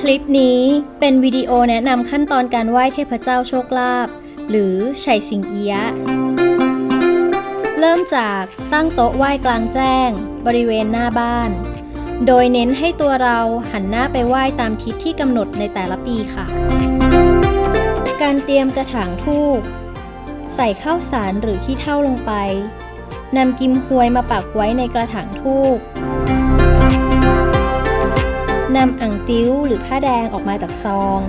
คลิปนี้เป็นวิดีโอแนะนำขั้นตอนการไหว้เทพเจ้าโชคลาภหรือไฉสิงเอียะ เริ่มจากตั้งโต๊ะไหว้กลางแจ้ง บริเวณหน้าบ้าน โดยเน้นให้ตัวเราหันหน้าไปไหว้ตามทิศที่กำหนดในแต่ละปีค่ะ การเตรียมกระถางทูบใส่ข้าวสารหรือขี้เถ้าลงไปนำกิมหวยมาปักไว้ในกระถางทูบ นำอ่างติ้วหรือผ้าแดงออกมาจากซอง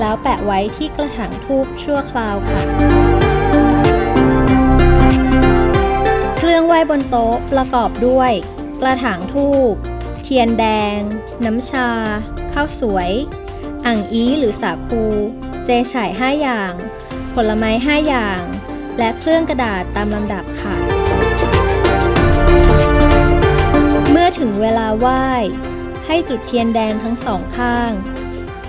แล้วแปะไว้ที่กระถางทูบชั่วคราวค่ะ เครื่องไหว้บนโต๊ะประกอบด้วย กระถางทูบเทียนแดง น้ำชา ข้าวสวย อ่างอีหรือสาคู เจฉ่าย5อย่าง ผลไม้5อย่าง และเครื่องกระดาษตามลำดับค่ะ เมื่อถึงเวลาไหว้ ให้จุดเทียนแดงทั้งสองข้าง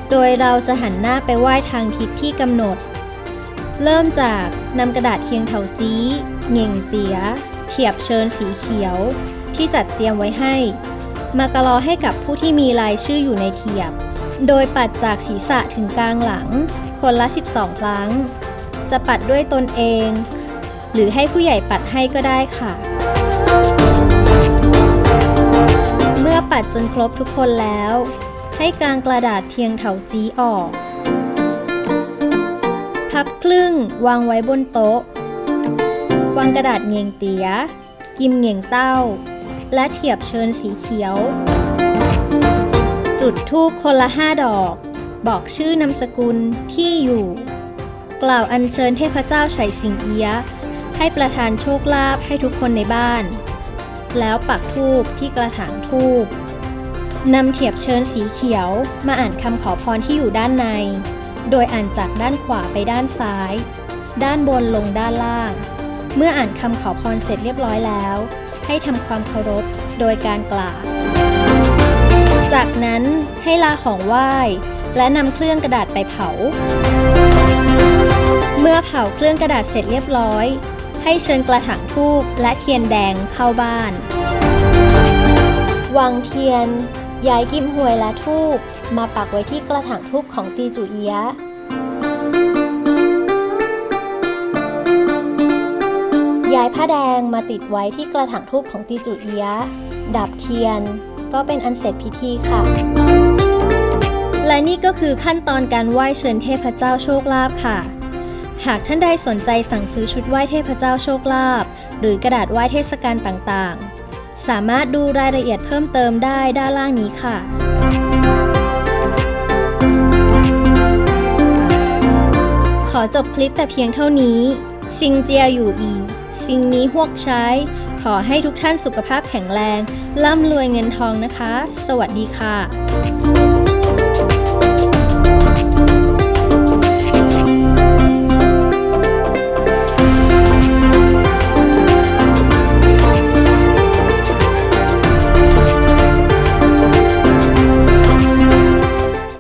โดยเราจะหันหน้าไปไหว้ทางทิศที่กำหนด เริ่มจากนำกระดาษเทียงเถาจี้เง่งเตียเทียบเชิญสีเขียว ที่จัดเตรียมไว้ให้ มากระลอให้กับผู้ที่มีรายชื่ออยู่ในเทียบ โดยปัดจากศีรษะถึงกลางหลัง คนละ 12 ครั้ง จะปัดด้วยตนเอง หรือให้ผู้ใหญ่ปัดให้ก็ได้ค่ะ ดจนครบทุกคนแล้ว ให้กลางกระดาษเทียงเถาจี้ออก พับครึ่งวางไว้บนโต๊ะ วางกระดาษเงียงเตีย กิมเงียงเต้า และเทียบเชิญสีเขียว จุดทูบคนละห้าดอก บอกชื่อนามสกุลที่อยู่ กล่าวอัญเชิญเทพเจ้าไฉสิงเอียให้ประทานโชคลาภให้ทุกคนในบ้านแล้วปักทูบที่กระถางทูบ นำเทียบเชิญสีเขียว มาอ่านคำขอพรที่อยู่ด้านใน โดยอ่านจากด้านขวาไปด้านซ้าย ด้านบนลงด้านล่าง เมื่ออ่านคำขอพรเสร็จเรียบร้อยแล้ว ให้ทำความเคารพโดยการกล่าว จากนั้นให้ลาของไหว้ และนำเครื่องกระดาษไปเผา เมื่อเผาเครื่องกระดาษเสร็จเรียบร้อย ให้เชิญกระถางทูบและเทียนแดงเข้าบ้านวางเทียน ย้ายกิมหวยและทูบมาปักไว้ที่กระถางทูบของตีจูเอียะย้ายผ้าแดงมาติดไว้ที่กระถางทูบของตีจูเอียะดับเทียนก็เป็นอันเสร็จพิธีค่ะ และนี่ก็คือขั้นตอนการไหว้เชิญเทพเจ้าโชคลาภค่ะ หากท่านใดสนใจสั่งซื้อชุดไหว้เทพเจ้าโชคลาภหรือกระดาษไหว้เทศกาลต่างๆ สามารถดูรายละเอียดเพิ่มเติมได้ด้านล่างนี้ค่ะขอจบคลิปแต่เพียงเท่านี้ ซิงเจียอยู่อีซิงนี้ฮวกใช้ ขอให้ทุกท่านสุขภาพแข็งแรง ร่ำรวยเงินทองนะคะ สวัสดีค่ะ